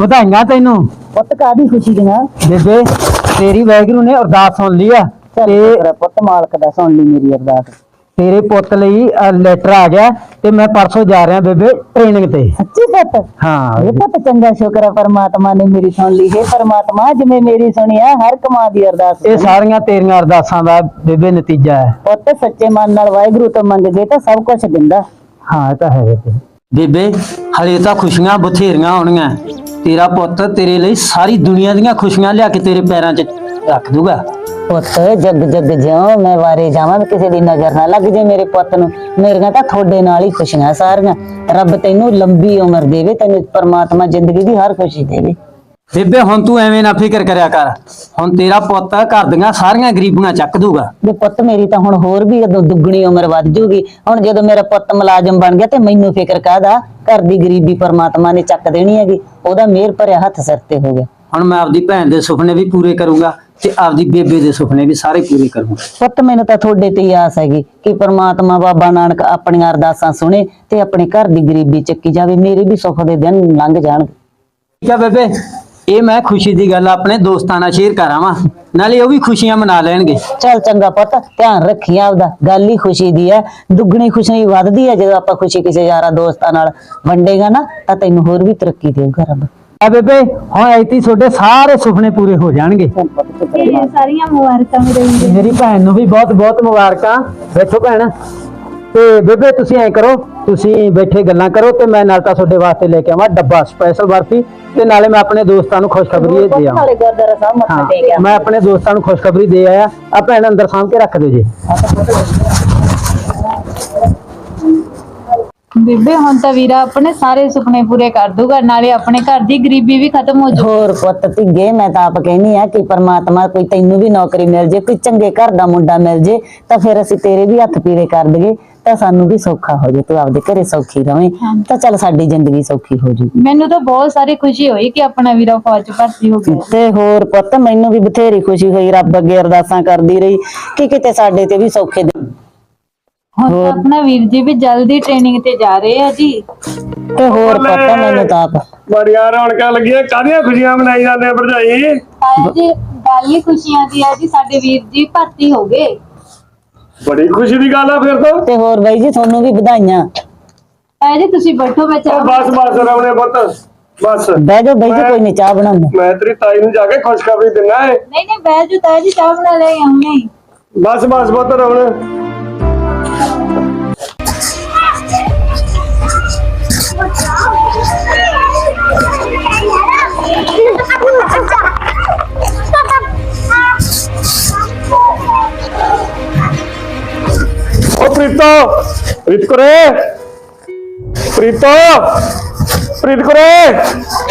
ਵਧਾਈਆਂ ਤੈਨੂੰ। ਪੁੱਤ ਕਾਦੀ ਖੁਸ਼ੀ ਦੀਆਂ? ਬੇਬੇ ਤੇਰੀ ਵੈਗਰੂ ਨੇ ਅਰਦਾਸ ਸੁਣ ਲਈ ਆ। ਤੇ ਪੁੱਤ ਮਾਲਕ ਦਾ ਸੁਣ ਲਈ ਮੇਰੀ ਅਰਦਾਸ। ਤੇਰੇ ਪੁੱਤ ਲਈ ਲੈਟਰ ਆ ਗਿਆ ਤੇ ਮੈਂ ਪਰਸੋਂ ਜਾ ਰਿਹਾ ਬੇਬੇ ਟ੍ਰੇਨਿੰਗ ਤੇ। ਸੱਚੀ ਪੁੱਤ? ਹਾਂ। ਇਹ ਪੁੱਤ ਚੰਗਾ ਸ਼ੁਕਰ ਹੈ ਪਰਮਾਤਮਾ ਨੇ ਮੇਰੀ ਸੁਣ ਲਈ। ਹੈ ਪਰਮਾਤਮਾ ਜਿਵੇਂ ਮੇਰੀ ਸੁਣਿਆ ਹਰ ਕਮਾ ਦੀ ਅਰਦਾਸ ਇਹ ਸੁਣੀ। ਸਾਰੀਆਂ ਤੇਰੀਆਂ ਅਰਦਾਸਾਂ ਦਾ ਬੇਬੇ ਨਤੀਜਾ ਹੈ। ਪੁੱਤ ਸੱਚੇ ਮਨ ਨਾਲ ਵਾਹਿਗੁਰੂ ਤੋਂ ਮੰਗਦੇ ਤਾਂ ਸਭ ਕੁਝ ਦਿੰਦਾ। ਹਾਂ ਇਹ ਤਾਂ ਹੈ ਬੇਬੇ। ਬੇਬੇ ਹਲੇ ਤਾਂ ਖੁਸ਼ੀਆਂ ਬਥੇਰੀਆਂ ਹੋਣੀਆਂ। ਤੇਰਾ ਪੁੱਤ ਤੇਰੇ ਲਈ ਸਾਰੀ ਦੁਨੀਆ ਦੀਆਂ ਖੁਸ਼ੀਆਂ ਲਿਆ ਕੇ ਤੇਰੇ ਪੈਰਾਂ 'ਚ ਰੱਖ ਦੂਗਾ। ਪੁੱਤ ਜਗ ਜਗ ਜਿਉ ਮੈਂ ਵਾਰੇ ਜਾਵਾਂ ਵੀ ਕਿਸੇ ਦੀ ਨਜ਼ਰ ਨਾ ਲੱਗ ਜੇ ਮੇਰੇ ਪੁੱਤ ਨੂੰ। ਮੇਰੀਆਂ ਤਾਂ ਤੁਹਾਡੇ ਨਾਲ ਹੀ ਖੁਸ਼ੀਆਂ ਸਾਰੀਆਂ। ਰੱਬ ਤੈਨੂੰ ਲੰਬੀ ਉਮਰ ਦੇਵੇ ਤੈਨੂੰ ਪਰਮਾਤਮਾ ਜ਼ਿੰਦਗੀ ਦੀ ਹਰ ਖੁਸ਼ੀ ਦੇਵੇ। ਬੇਬੇ ਹੁਣ ਤੂੰ ਐਵੇਂ ਨਾ ਫਿਕਰ ਕਰਿਆ ਕਰ। ਹੁਣ ਤੇਰਾ ਪੁੱਤ ਘਰ ਦੀਆਂ ਸਾਰੀਆਂ ਗਰੀਬੀਆਂ ਚੱਕ ਦੂਗਾ। ਵੀ ਪੁੱਤ ਮੇਰੀ ਤਾਂ ਹੁਣ ਹੋਰ ਵੀ ਉਦੋਂ ਦੁੱਗਣੀ ਉਮਰ ਵੱਧ ਜੂਗੀ। ਹੁਣ ਜਦੋਂ ਮੇਰਾ ਪੁੱਤ ਮੁਲਾਜ਼ਮ ਬਣ ਗਿਆ ਤੇ ਮੈਨੂੰ ਫਿਕਰ ਕਾਹਦਾ? ਘਰ ਦੀ ਗਰੀਬੀ ਪਰਮਾਤਮਾ ਨੇ ਚੱਕ ਦੇਣੀ ਹੈਗੀ ਉਹਦਾ ਮਿਹਰ ਭਰਿਆ ਹੱਥ ਸਿਰ ਤੇ ਹੋ ਗਿਆ। ਹੁਣ ਮੈਂ ਆਪਦੀ ਭੈਣ ਦੇ ਸੁਪਨੇ ਵੀ ਪੂਰੇ ਕਰੂੰਗਾ ਤੇ ਆਪਦੀ ਬੇਬੇ ਦੇ ਸੁਪਨੇ ਵੀ ਸਾਰੇ ਪੂਰੇ ਕਰੂੰਗਾ। ਪੁੱਤ ਮੈਨੂੰ ਤਾਂ ਤੁਹਾਡੇ ਤੇ ਹੀ ਆਸ ਹੈਗੀ ਕਿ ਪਰਮਾਤਮਾ ਬਾਬਾ ਨਾਨਕ ਆਪਣੀਆਂ ਅਰਦਾਸਾਂ ਸੁਣੇ ਤੇ ਆਪਣੇ ਘਰ ਦੀ ਗਰੀਬੀ ਚੱਕੀ ਜਾਵੇ ਮੇਰੇ ਵੀ ਸੁੱਖ ਦੇ ਦਿਨ ਲੰਘ ਜਾਣਗੇ। ਠੀਕ ਆ ਬੇਬੇ? ਇਹ ਮੈਂ ਖੁਸ਼ੀ ਦੀ ਗੱਲ ਆਪਣੇ ਦੋਸਤਾਂ ਨਾਲ ਸ਼ੇਅਰ ਕਰਾਵਾਂ। ਨਾਲੇ ਉਹ ਵੀ ਖੁਸ਼ੀਆਂ ਮਨਾ ਲੈਣਗੇ। ਚੱਲ ਚੰਗਾ ਪੁੱਤ ਧਿਆਨ ਰੱਖੀ ਆਪਦਾ। ਗੱਲ ਹੀ ਖੁਸ਼ੀ ਦੀ ਹੈ। ਦੁੱਗਣੀ ਖੁਸ਼ੀ ਵੱਧਦੀ ਹੈ ਜਦੋਂ ਆਪਾਂ ਖੁਸ਼ੀ ਕਿਸੇ ਯਾਰਾਂ ਦੋਸਤਾਂ ਨਾਲ ਵੰਡੇਗਾ ਨਾ ਤਾਂ ਤੈਨੂੰ ਹੋਰ ਵੀ ਤਰੱਕੀ ਦੇਊਗਾ ਰੱਬ। ਆ ਬੇਬੇ ਹੁਣ ਐਤੀ ਤੁਹਾਡੇ ਸਾਰੇ ਸੁਪਨੇ ਪੂਰੇ ਹੋ ਜਾਣਗੇ। ਇਹ ਸਾਰੀਆਂ ਮੁਬਾਰਕਾਂ ਮੇਰੇ ਭੈਣ ਨੂੰ ਵੀ ਬਹੁਤ ਬਹੁਤ ਮੁਬਾਰਕਾਂ। ਬੈਠੋ ਭੈਣ ਤੇ ਬੇਬੇ ਤੁਸੀਂ ਐ ਕਰੋ ਤੁਸੀਂ ਬੈਠੇ ਗੱਲਾਂ ਕਰੋ ਤੇ ਮੈਂ ਨਾਲ ਤਾਂ ਤੁਹਾਡੇ ਵਾਸਤੇ ਲੈ ਕੇ ਆਵਾਂ ਡੱਬਾ ਸਪੈਸ਼ਲ ਬਰਫੀ ਤੇ ਨਾਲੇ ਮੈਂ ਆਪਣੇ ਦੋਸਤਾਂ ਨੂੰ ਖੁਸ਼ਖਬਰੀ ਦੇ ਆਵਾਂ। ਨਾਲੇ ਸਾਹਿਬ ਮੱਥਾ ਮੈਂ ਆਪਣੇ ਦੋਸਤਾਂ ਨੂੰ ਖੁਸ਼ਖਬਰੀ ਦੇ ਆਇਆ। ਆ ਭੈਣ ਅੰਦਰ ਸਾਂਭ ਕੇ ਰੱਖ ਦਿਓ ਜੀ। ਬੇਬੇ ਹੁਣ ਤਾਂ ਵੀਰਾ ਆਪਣੇ ਸਾਰੇ ਸੁਪਨੇ ਪੂਰੇ ਕਰ ਦੂਗਾ ਨਾਲੇ ਆਪਣੇ ਘਰ ਦੀ ਗਰੀਬੀ ਵੀ ਖਤਮ ਹੋ ਜਾਊ ਹੋਰ ਪੁੱਤ ਧੀਏ ਮੈਂ ਤਾਂ ਆਪ ਕਹਿੰਨੀ ਆ ਕਿ ਪਰਮਾਤਮਾ ਕੋਈ ਤੈਨੂੰ ਵੀ ਨੌਕਰੀ ਮਿਲ ਜੇ ਕੋਈ ਚੰਗੇ ਘਰ ਦਾ ਮੁੰਡਾ ਮਿਲ ਜੇ ਤਾਂ ਫਿਰ ਅਸੀਂ ਤੇਰੇ ਵੀ ਹੱਥ ਪੀਰੇ ਕਰ ਦਈਏ ਤਾਂ ਸਾਨੂੰ ਵੀ ਸੌਖਾ ਹੋ ਜੇ ਤੂੰ ਆਪਦੇ ਘਰੇ ਸੌਖੀ ਰਵੇਂ ਤਾਂ ਚੱਲ ਸਾਡੀ ਜ਼ਿੰਦਗੀ ਸੌਖੀ ਹੋ ਜੂ। ਮੈਨੂੰ ਤਾਂ ਬਹੁਤ ਸਾਰੀ ਖੁਸ਼ੀ ਹੋਈ ਕਿ ਆਪਣਾ ਵੀਰਾ ਫੌਜ ਚ ਭਰਤੀ ਹੋ ਗਿਆ। ਤੇ ਹੋਰ ਪੁੱਤ ਮੈਨੂੰ ਵੀ ਬਥੇਰੀ ਖੁਸ਼ੀ ਹੋਈ ਰੱਬ ਅੱਗੇ ਅਰਦਾਸਾਂ ਕਰਦੀ ਰਹੀ ਕਿ ਕਿਤੇ ਸਾਡੇ ਤੇ ਵੀ ਸੌਖੇ ਦਿਨ ਹੁਣ ਤਾਂ ਆਪਣਾ ਵੀਰ ਜੀ ਵੀ ਜਲਦੀ ਟ੍ਰੇਨਿੰਗ ਤੇ ਜਾ ਰਹੇ ਆ ਜੀ। ਤੇ ਹੋਰ ਪੁੱਤ ਮੈਨੂੰ ਤਾਂ ਆਪ। ਬੜੀਆਂ ਰੌਣਕਾਂ ਲੱਗੀਆਂ। ਕਾਹਦੀਆਂ ਖੁਸ਼ੀਆਂ ਮਨਾਈ ਜਾਂਦੇ ਆ ਭਰਜਾਈ? ਤਾਇਆ ਜੀ ਗੱਲ ਹੀ ਖੁਸ਼ੀਆਂ ਦੀ ਆ ਜੀ ਸਾਡੇ ਵੀਰ ਜੀ ਭਰਤੀ ਹੋ ਗਏ। ਬੜੀ ਖੁਸ਼ੀ ਦੀ ਗੱਲ ਆ ਫਿਰ ਤਾਂ। ਤੇ ਹੋਰ ਬਾਈ ਜੀ ਤੁਹਾਨੂੰ ਵੀ ਵਧਾਈਆਂ। ਤਾਇਆ ਜੀ ਤੁਸੀਂ ਬੈਠੋ ਮੈਂ ਉਹ ਚਾਹ ਬਸ ਬਸ ਰਵਣੇ ਪੁੱਤ ਬਸ। ਬਹਿ ਜਾਓ ਬਾਈ ਜੀ ਕੋਈ ਨਹੀਂ ਚਾਹ ਬਣਾਉਂਦੇ। ਮੈਂ ਤੇਰੀ ਤਾਈ ਨੂੰ ਜਾ ਕੇ ਖੁਸ਼ਖਬਰੀ ਦਿੰਨਾ ਏ। ਨਹੀਂ ਨਹੀਂ ਬਹਿ ਜਾਓ ਤਾਇਆ ਜੀ ਚਾਹ ਬਣਾ ਲੈ ਆਉਂਗੇ ਹੀ। ਬਸ ਬਸ ਪੁੱਤ ਰਵਣ ਪ੍ਰੀਤ ਕੁਰੇ। ਪ੍ਰੀਤੋ ਪ੍ਰੀਤ ਕੁਰੇ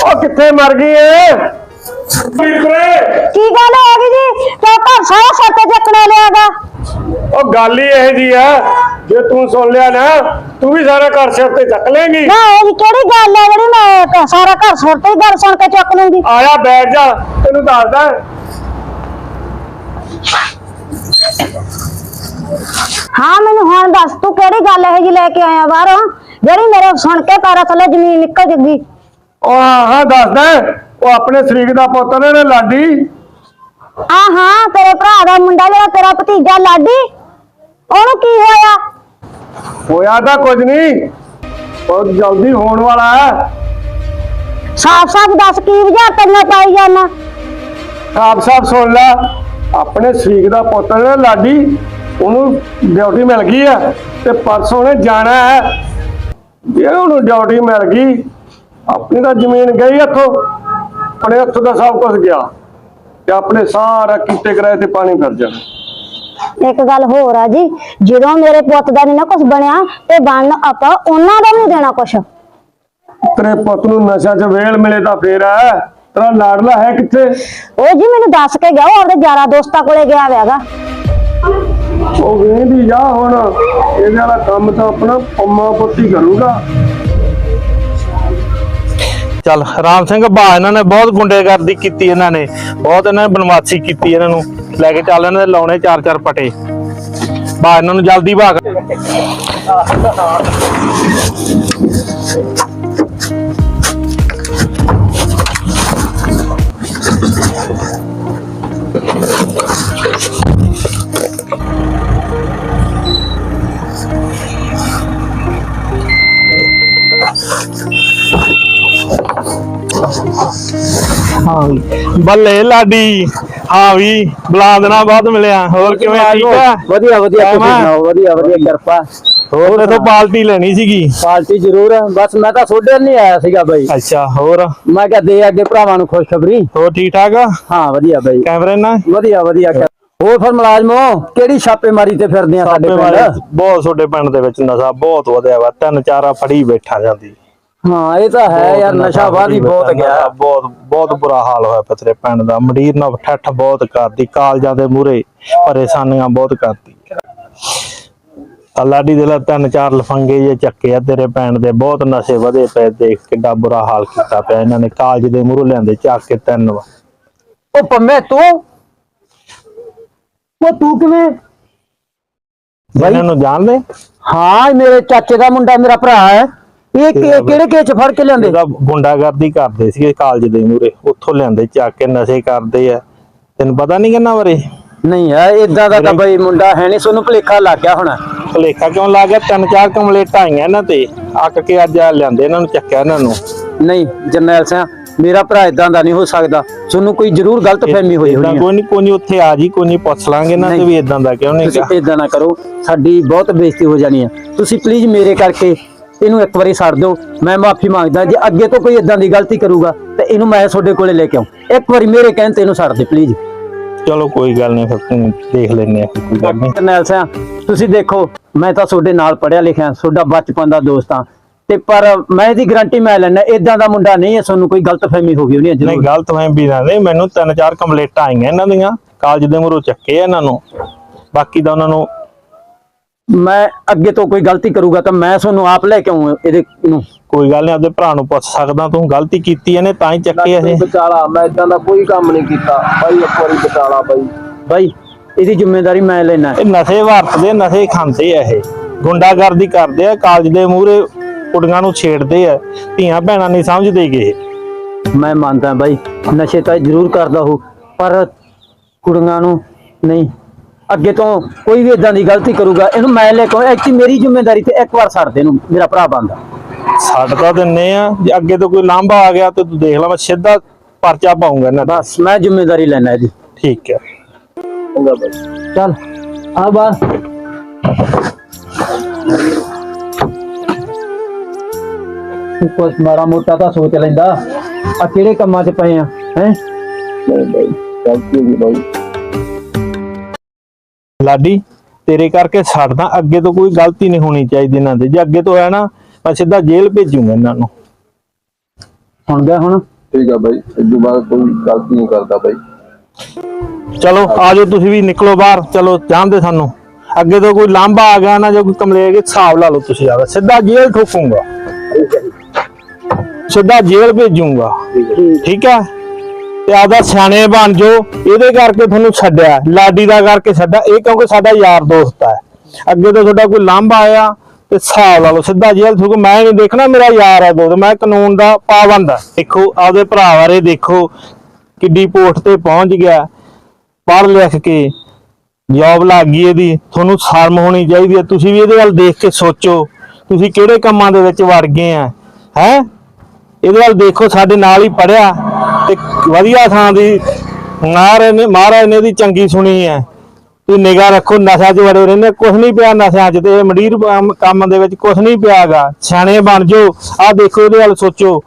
ਉਹ ਕਿੱਥੇ ਮਰ ਗਈ ਏ? ਪ੍ਰੀਤ ਕੁਰੇ। ਕੀ ਗੱਲ ਹੋ ਗਈ ਜੀ? ਤੇ ਘਰ ਸਾਰਾ ਸੱਤ ਚੱਕਣਾ ਲਿਆਗਾ ਉਹ ਗੱਲ ਹੀ ਇਹ ਜੀ ਆ ਜੇ ਤੂੰ ਸੁਣ ਲਿਆ ਨਾ ਤੂੰ ਵੀ ਸਾਰਾ ਘਰ ਸਿਰ ਤੇ ਚੱਕ ਲੇਂਗੀ। ਨਾ ਇਹ ਕਿਹੜੀ ਗੱਲ ਹੈ ਜਿਹੜੀ ਮੈਂ ਕ- ਸਾਰਾ ਘਰ ਸੁਰ ਤੇ ਹੀ ਗੱਲ ਸੁਣ ਕੇ ਚੱਕ ਲੂੰਗੀ? ਆਇਆ ਬੈਠ ਜਾ ਤੈਨੂੰ ਦੱਸਦਾ। ਹਾਂ ਮੈਨੂੰ ਹੁਣ ਦੱਸ ਤੂੰ ਕਿਹੜੀ ਗੱਲ ਇਹ ਜੀ ਲੈ ਕੇ ਆਇਆ ਬਾਹਰੋਂ? ਜਿਹੜੀ ਮੇਰੇ ਸੁਣ ਕੇ ਪੈਰਾਂ ਥੱਲੇ ਜ਼ਮੀਨ ਨਿਕਲ ਜੱਗੀ। ਉਹ ਹਾਂ ਹਾਂ ਦੱਸਦਾ ਉਹ ਆਪਣੇ ਸ਼ਰੀਕ ਦਾ ਪੁੱਤ ਨੇ ਨੇ ਲਾਡੀ। ਹਾਂ ਹਾਂ ਤੇਰੇ ਭਰਾ ਦਾ ਮੁੰਡਾ ਜਿਹੜਾ ਤੇਰਾ ਭਤੀਜਾ ਲਾਡੀ ਉਹਨੂੰ ਕੀ ਹੋਇਆ? ਹੋਇਆ ਤਾਂ ਕੁਝ ਨਹੀਂ। ਬਹੁਤ ਜਲਦੀ ਹੋਣ ਵਾਲਾ ਹੈ। ਸਾਫ਼ ਸਾਫ਼ ਦੱਸ ਕੀ ਵਜ੍ਹਾ ਤੈਨੂੰ ਪਾਈ ਜਾਣਾ ਸਾਫ਼ ਸਾਫ਼ ਸੁਣ ਲੈ। ਆਪਣੇ ਸ਼ਰੀਕ ਦਾ ਪੁੱਤ ਨੇ ਲਾਡੀ। ਉਹਨੂੰ ਡਿਊਟੀ ਮਿਲ ਗਈ ਆ ਤੇ ਪਰਸੋਂ ਨੇ ਜਾਣਾ ਹੈ। ਜੇ ਉਹਨੂੰ ਡਿਊਟੀ ਮਿਲ ਗਈ। ਆਪਣੀ ਤਾਂ ਜ਼ਮੀਨ ਗਈ ਇੱਥੋਂ। ਆਪਣੇ ਹੱਥੋਂ ਦਾ ਸਭ ਕੁਝ ਗਿਆ। ਤੇ ਆਪਣੇ ਸਾਰਾ ਕੀਤੇ ਕਰਾਏ ਤੇ ਪਾਣੀ ਫਿਰ ਜਾਣਾ। ਇੱਕ ਗੱਲ ਹੋਰ ਆ ਜੀ ਜਦੋਂ ਮੇਰੇ ਪੁੱਤ ਦਾ ਨਹੀਂ ਨਾ ਕੁਝ ਬਣਿਆ ਤੇ ਬਣ ਆਪਾਂ ਉਹਨਾਂ ਦਾ ਵੀ ਦੇਣਾ ਕੁਛ। ਤੇਰੇ ਪੁੱਤ ਨੂੰ ਨਸ਼ਾ 'ਚ ਵੇਲ ਮਿਲੇ ਤਾਂ ਫੇਰ ਹੈ ਤੇਰਾ ਲਾਡਲਾ ਹੈ ਕਿੱਥੇ? ਉਹ ਜੀ ਮੈਨੂੰ ਦੱਸ ਕੇ ਗਿਆ ਉਹ ਆਪਦੇ ਯਾਰਾਂ ਦੋਸਤਾਂ ਕੋਲੇ ਗਿਆ ਹੋਇਆਗਾ ਉਹ ਵੇਂਦੀ ਜਾ ਹੁਣ। ਇਹਦੇ ਵਾਲਾ ਕੰਮ ਤਾਂ ਆਪਣਾ ਪੰਮਾ ਪੁੱਤੀ ਕਰੂਗਾ। ਚੱਲ, ਰਾਮ ਸਿੰਘ ਬਾ ਇਹਨਾਂ ਨੇ ਬਹੁਤ ਗੁੰਡੇਗਰਦੀ ਕੀਤੀ ਇਹਨਾਂ ਨੇ। ਬਹੁਤ ਇਹਨਾਂ ਨੇ ਬਨਵਾਸੀ ਕੀਤੀ ਇਹਨਾਂ ਨੂੰ। ਲੈ ਕੇ ਚੱਲ ਇਹਨਾਂ ਦੇ ਲਾਉਣੇ ਚਾਰ ਚਾਰ ਪਟੇ। ਬਾ ਇਹਨਾਂ ਨੂੰ ਜਲਦੀ ਭਾਗ ਬੱਲੇ ਲਾਡੀ। ਹਾਂ ਵੀ ਬੁਲਾਦਣਾ ਬਹੁਤ ਮਿਲਿਆ। ਹੋਰ ਕਿਵੇਂ ਠੀਕ ਆ? ਵਧੀਆ ਵਧੀਆ ਤੁਸੀਂ? ਸੁਣਾਓ? ਵਧੀਆ ਵਧੀਆ ਕਿਰਪਾ। ਹੋਰ ਤੇ ਪਾਰਟੀ ਲੈਣੀ ਸੀਗੀ। ਪਾਰਟੀ ਜ਼ਰੂਰ ਹੈ ਬਸ ਮੈਂ ਤਾਂ ਤੁਹਾਡੇ ਨਹੀਂ ਆਇਆ ਸੀਗਾ ਬਾਈ। ਅੱਛਾ ਹੋਰ? ਮੈਂ ਕਿਹਾ ਦੇ ਅੱਗੇ ਭਰਾਵਾਂ ਨੂੰ ਖੁਸ਼ਖਬਰੀ। ਹੋਰ ਠੀਕ ਠਾਕ ਆ? ਹਾਂ ਵਧੀਆ ਬਾਈ। ਕੈਮਰੇ ਨਾਲ ਵਧੀਆ ਵਧੀਆ ਹੋਰ ਫਿਰ ਮੁਲਾਜ਼ਮੋ ਕਿਹੜੀ ਛਾਪੇਮਾਰੀ ਤੇ ਫਿਰਦੇ ਆ ਸਾਡੇ ਸਾਡੇ ਪਿੰਡ? ਬਹੁਤ ਤੁਹਾਡੇ ਪਿੰਡ ਦੇ ਵਿੱਚ ਨਸ਼ਾ ਬਹੁਤ ਵਧਿਆ ਵਾ ਤਿੰਨ ਚਾਰਾ ਫੜੀ ਬੈਠਾ ਜਾਂਦੀ। ਹਾਂ ਇਹ ਤਾਂ ਹੈ ਯਾਰ ਨਸ਼ਾ ਵਾਦੀ ਬਹੁਤ ਗਿਆ। ਬਹੁਤ ਬਹੁਤ ਬੁਰਾ ਹਾਲ ਹੋਇਆ ਪਿਆ ਤੇਰੇ ਪਿੰਡ ਦਾ। ਮੰਡੀਰ ਨਾਲ ਠੱਠ ਬਹੁਤ ਕਰਦੀ ਕਾਲਜਾਂ ਦੇ ਮੂਰੇ ਪਰੇਸ਼ਾਨੀਆਂ ਬਹੁਤ ਕਰਦੀ ਅੱਲਾਡੀ ਦੇ ਲਾ ਤਿੰਨ ਚਾਰ ਲਫੰਗੇ ਜੇ ਚੱਕੇ ਆ ਤੇਰੇ ਪਿੰਡ ਦੇ ਬਹੁਤ ਨਸ਼ੇ ਵਧੇ ਪਏ ਦੇਖ ਕਿੱਡਾ ਬੁਰਾ ਹਾਲ ਕੀਤਾ ਪਿਆ ਇਹਨਾਂ ਨੇ ਕਾਲਜ ਦੇ ਮੂਹਰੋਂ ਲਿਆਂਦੇ ਚੱਕ ਕੇ ਤਿੰਨ ਵਾ ਉਹ ਪੰਮੇ ਤੂੰ? ਉਹ ਤੂੰ ਕਿਵੇਂ? ਇਹਨਾਂ ਨੂੰ ਜਾਣਦੇ? ਹਾਂ ਮੇਰੇ ਚਾਚੇ ਦਾ ਮੁੰਡਾ ਮੇਰਾ ਭਰਾ ਹੈ। ਇਹ ਕਿ- ਕਿਹੜੇ ਕੇਸ ਫੜ ਕੇ ਲਿਆਂਦੇ? ਇਹਦਾ ਗੁੰਡਾਗਰਦੀ ਕਰਦੇ ਸੀਗੇ ਕਾਲਜ ਦੇ ਮੂਹਰੇ ਉੱਥੋਂ ਲਿਆਂਦੇ ਚੱਕ ਕੇ ਨਸ਼ੇ ਕਰਦੇ ਆ। ਤੈਨੂੰ ਪਤਾ ਨਹੀਂ ਕਿੰਨਾ ਬਾਰੇ? ਨਹੀਂ ਹੈ ਇਦਾਂ ਦਾ ਤਾਂ ਬਈ ਮੁੰਡਾ ਹੈ ਨਹੀਂ ਸੋਨੂੰ ਭੁਲੇਖਾ ਲੱਗ ਗਿਆ ਹੋਣਾ। ਭੁਲੇਖਾ ਕਿਉਂ ਲੱਗ ਗਿਆ? ਤਿੰਨ ਚਾਰ ਕੰਪਲੇਟਾਂ ਆਈਆਂ ਇਹਨਾਂ ਤੇ। ਅੱਕ ਕੇ ਅੱਜ ਆ ਲਿਆਂਦੇ ਇਹਨਾਂ ਨੂੰ ਚੱਕਿਆ ਇਹਨਾਂ ਨੂੰ। ਨਹੀਂ ਜਰਨੈਲ ਸਿੰਘ ਮੇਰਾ ਭਰਾ ਇਦਾਂ ਦਾ ਨਹੀਂ ਹੋ ਸਕਦਾ। ਤੁਹਾਨੂੰ ਕੋਈ ਜ਼ਰੂਰ ਗਲਤ ਫਹਿਮੀ ਹੋਈ ਏਦਾਂ ਹੋਣੀ ਹੈ ਕੋਈ ਨਹੀਂ ਕੋਈ ਨਹੀਂ ਉੱਥੇ ਆ ਜੀ ਕੋਈ ਨਹੀਂ ਪੁੱਛ ਲਾਂਗੇ ਨਾ ਤੇ ਨਹੀਂ। ਵੀ ਇਦਾਂ ਦਾ ਕਿਉਂ ਨਹੀਂ ਤੁਸੀਂ ਇਦਾਂ ਨਾ ਕਰੋ ਸਾਡੀ ਬਹੁਤ ਬੇਇੱਜ਼ਤੀ ਹੋ ਜਾਣੀ ਹੈ ਤੁਸੀਂ ਪਲੀਜ਼ ਮੇਰੇ ਕਰਕੇ ਇਹਨੂੰ ਇੱਕ ਵਾਰੀ ਛੱਡ ਦਿਓ ਮੈਂ ਮਾਫੀ ਮੰਗਦਾ ਜੇ ਅੱਗੇ ਤੋਂ ਕੋਈ ਇਦਾਂ ਦੀ ਗਲਤੀ ਕਰੂਗਾ ਤੇ ਇਹਨੂੰ ਮੈਂ ਤੁਹਾਡੇ ਕੋਲੇ ਲੈ ਕੇ ਆਉਂ ਇੱਕ ਵਾਰੀ ਮੇਰੇ ਕਹਿਣ ਤੇ ਇਹਨੂੰ ਛੱਡ ਦੇ ਪਲੀਜ਼ ਚਲੋ ਕੋਈ ਗੱਲ ਨਹੀਂ ਫਿਰ ਦੇਖ ਲੈਨੇ ਆ ਕੋਈ ਗੱਲ ਨਹੀਂ। ਜਰਨੈਲ ਸਿੰਘ ਤੁਸੀਂ ਦੇਖੋ ਮੈਂ ਤਾਂ ਤੁਹਾਡੇ ਨਾਲ ਪੜਿਆ ਲਿਖਿਆ ਤੁਹਾਡਾ ਬਚਪਨ ਦਾ ਦੋਸਤ ਹਾਂ। ਤੇ ਪਰ ਮੈਂ ਇਹਦੀ ਗਾਰੰਟੀ ਮੈਂ ਲੈਣਾ ਇਦਾਂ ਦਾ ਮੁੰਡਾ ਨਹੀਂ ਹੈ ਤੁਹਾਨੂੰ ਕੋਈ ਗਲਤਫਹਿਮੀ ਹੋ ਗਈ ਹੋਣੀ ਹੈ ਨਹੀਂ ਜ਼ਰੂਰ। ਗਲਤ ਮੈਂ ਵੀ ਨਾ ਨਹੀਂ ਮੈਨੂੰ ਤਿੰਨ ਚਾਰ ਕੰਪਲੇਟਾਂ ਆਈਆਂ ਇਹਨਾਂ ਦੀਆਂ ਕਾਲਜ ਦੇ ਮੂਹਰੋਂ ਚੱਕੇ ਆ ਇਹਨਾਂ ਨੂੰ। ਬਾਕੀ ਤਾਂ ਉਹਨਾਂ ਨੂੰ ਮੈਂ ਅੱਗੇ ਤੋਂ ਕੋਈ ਗਲਤੀ ਕਰੂਗਾ ਤਾਂ ਮੈਂ ਤੁਹਾਨੂੰ ਆਪ ਲੈ ਕੇ ਆਉਂ ਇਹਦੇ ਨੂੰ। ਕੋਈ ਗੱਲ ਨਹੀਂ ਆਪਦੇ ਭਰਾ ਨੂੰ ਪੁੱਛ ਸਕਦਾ ਤੂੰ ਗਲਤੀ ਕੀਤੀ ਇਹਨੇ ਤਾਂ ਹੀ ਚੱਕੇ ਇਹ। ਬਚਾਲਾ ਮੈਂ ਇਦਾਂ ਦਾ ਕੋਈ ਕੰਮ ਨਹੀਂ ਕੀਤਾ। ਬਾਈ ਇੱਕ ਵਾਰੀ ਬਚਾਲਾ ਬਾਈ। ਬਾਈ ਇਹਦੀ ਜ਼ਿੰਮੇਵਾਰੀ ਮੈਂ ਲੈਣਾ। ਇਹ ਨਸ਼ੇ ਵਰਤਦੇ ਨਸ਼ੇ ਖਾਂਦੇ ਆ ਇਹ। ਗੁੰਡਾਗਰਦੀ ਕਰਦੇ ਆ ਕਾਲਜ ਦੇ ਮੂਹਰੇ ਕੁੜੀਆਂ ਨੂੰ ਛੇੜਦੇ ਆ। ਧੀਆਂ ਭੈਣਾਂ ਨਹੀਂ ਸਮਝਦੇ ਗੇ ਮੈਂ ਮੰਨਦਾ ਬਾਈ ਨਸ਼ੇ ਤਾਂ ਜ਼ਰੂਰ ਕਰਦਾ ਹੋ ਪਰ ਕੁੜੀਆਂ ਨੂੰ ਨਹੀਂ। ਅੱਗੇ ਤੋਂ ਕੋਈ ਵੀ ਇਦਾਂ ਦੀ ਗਲਤੀ ਕਰੂਗਾ ਇਹਨੂੰ ਮੈਂ ਲੈ ਕੇ। ਐਕਚੁਅਲੀ ਮੇਰੀ ਜ਼ਿੰਮੇਵਾਰੀ ਤੇ ਇੱਕ ਵਾਰ ਛੱਡ ਦੇ ਇਹਨੂੰ ਮੇਰਾ ਭਰਾ ਬੰਦਾ ਛੱਡ ਤਾਂ ਦਿੰਨੇ ਆ। ਜੇ ਅੱਗੇ ਤੋਂ ਕੋਈ ਲਾਂਭਾ ਆ ਗਿਆ ਤੇ ਤੂੰ ਦੇਖ ਲੈ ਮੈਂ ਸਿੱਧਾ ਪਰਚਾ ਪਾਉਂਗਾ ਇਹਨਾਂ ਦਾ ਬਸ ਮੈਂ ਜ਼ਿੰਮੇਵਾਰੀ ਲੈਣਾ ਇਹਦੀ। ਠੀਕ ਹੈ। ਚੱਲ ਆ ਬਾਹਰ ਤੂੰ ਕੁਛ ਮਾੜਾ ਮੋਟਾ ਤਾਂ ਸੋਚ ਲੈਂਦਾ। ਆ ਕਿਹੜੇ ਕੰਮਾਂ 'ਚ ਪਏ ਆ ਹੈ? ਲਾਡੀ ਤੇਰੇ ਕਰਕੇ ਛੱਡਦਾ ਅੱਗੇ ਤੋਂ ਕੋਈ ਗਲਤੀ ਨਹੀਂ ਹੋਣੀ ਚਾਹੀਦੀ ਇਹਨਾਂ ਦੇ। ਜੇ ਅੱਗੇ ਤੋਂ ਹੋਇਆ ਨਾ ਮੈਂ ਸਿੱਧਾ ਜੇਲ੍ਹ ਭੇਜੂਗਾ ਇਹਨਾਂ ਨੂੰ। ਹੁਣ ਗਿਆ ਹੁਣ? ਠੀਕ ਆ ਬਾਈ ਇਸ ਤੋਂ ਬਾਅਦ ਕੋਈ ਗਲਤੀ ਨਹੀਂ ਕਰਦਾ ਬਾਈ। ਚਲੋ ਆਜੋ ਤੁਸੀਂ ਵੀ ਨਿਕਲੋ ਬਾਹਰ। ਚਲੋ ਜਾਣਦੇ ਸਾਨੂੰ। ਅੱਗੇ ਤੋਂ ਕੋਈ ਲਾਂਭਾ ਆ ਗਿਆ ਨਾ ਜੇ ਕੋਈ ਕੰਪਲੇਂਟ ਹਿਸਾਬ ਲਾ ਲਓ ਤੁਸੀਂ ਆਦਾ ਸਿੱਧਾ ਜੇਲ੍ਹ ਠੋਕੂਗਾ। ਸਿੱਧਾ ਜੇਲ੍ਹ ਭੇਜੂਗਾ। ਠੀਕ ਹੈ? ਤੇ ਆਦਾ ਸਿਆਣੇ ਬਣ ਜੋ ਇਹਦੇ ਕਰਕੇ ਤੁਹਾਨੂੰ ਛੱਡਿਆ, ਲਾਡੀ ਦਾ ਕਰਕੇ ਛੱਡਿਆ, ਇਹ ਕਿਉਂਕਿ ਸਾਡਾ ਯਾਰ ਦੋਸਤ ਹੈ। ਅੱਗੇ ਤੋਂ ਤੁਹਾਡਾ ਕੋਈ ਲਾਂਭਾ ਆਇਆ ਤੇ ਹਿਸਾਬ ਲਾ ਲਓ, ਸਿੱਧਾ ਜੇਲ੍ਹ ਠੋਕ ਮੈਂ ਨਹੀਂ ਦੇਖਣਾ, ਮੇਰਾ ਯਾਰ ਹੈ ਦੋਸਤ, ਮੈਂ ਕਾਨੂੰਨ ਦਾ ਪਾਬੰਦ ਦੇਖੋ, ਆਪਦੇ ਭਰਾ ਬਾਰੇ ਦੇਖੋ, ਕਿੱਡੀ ਪੋਸਟ ਤੇ ਪਹੁੰਚ ਗਿਆ, ਪੜ੍ਹ ਲਿਖ ਕੇ, ਜੌਬ ਲੱਗ ਗਈ ਇਹਦੀ, ਤੁਹਾਨੂੰ ਸ਼ਰਮ ਹੋਣੀ ਚਾਹੀਦੀ ਹੈ। ਤੁਸੀਂ ਵੀ ਇਹਦੇ ਵੱਲ ਦੇਖ ਕੇ ਸੋਚੋ, ਤੁਸੀਂ ਕਿਹੜੇ ਕੰਮਾਂ ਦੇ ਵਿੱਚ ਵੜ ਗਏ ਆ, ਹੈ? ਇਹਦੇ ਵੱਲ ਦੇਖੋ, ਸਾਡੇ ਨਾਲ ਹੀ ਪੜਿਆ ਤੇ ਵਧੀਆ ਥਾਂ ਦੀ ਮਹਾਰਾਜ ਨੇ ਮਹਾਰਾਜ ਨੇ ਇਹਦੀ ਚੰਗੀ ਸੁਣੀ ਹੈ। ਤੁਸੀਂ ਨਿਗਾਹ ਰੱਖੋ ਨਸ਼ਾ 'ਚ ਵੜੇ ਰਹਿੰਦੇ ਕੁਝ ਨਹੀਂ ਪਿਆ ਨਸ਼ਿਆਂ 'ਚ ਤੇ ਮੰਡੀਰ ਕੰਮ- ਦੇ ਵਿੱਚ ਕੁਝ ਨਹੀਂ ਪਿਆਗਾ। ਸਿਆਣੇ ਬਣ ਜਾਓ। ਆਹ ਦੇਖੋ ਇਹਦੇ ਵੱਲ ਸੋਚੋ।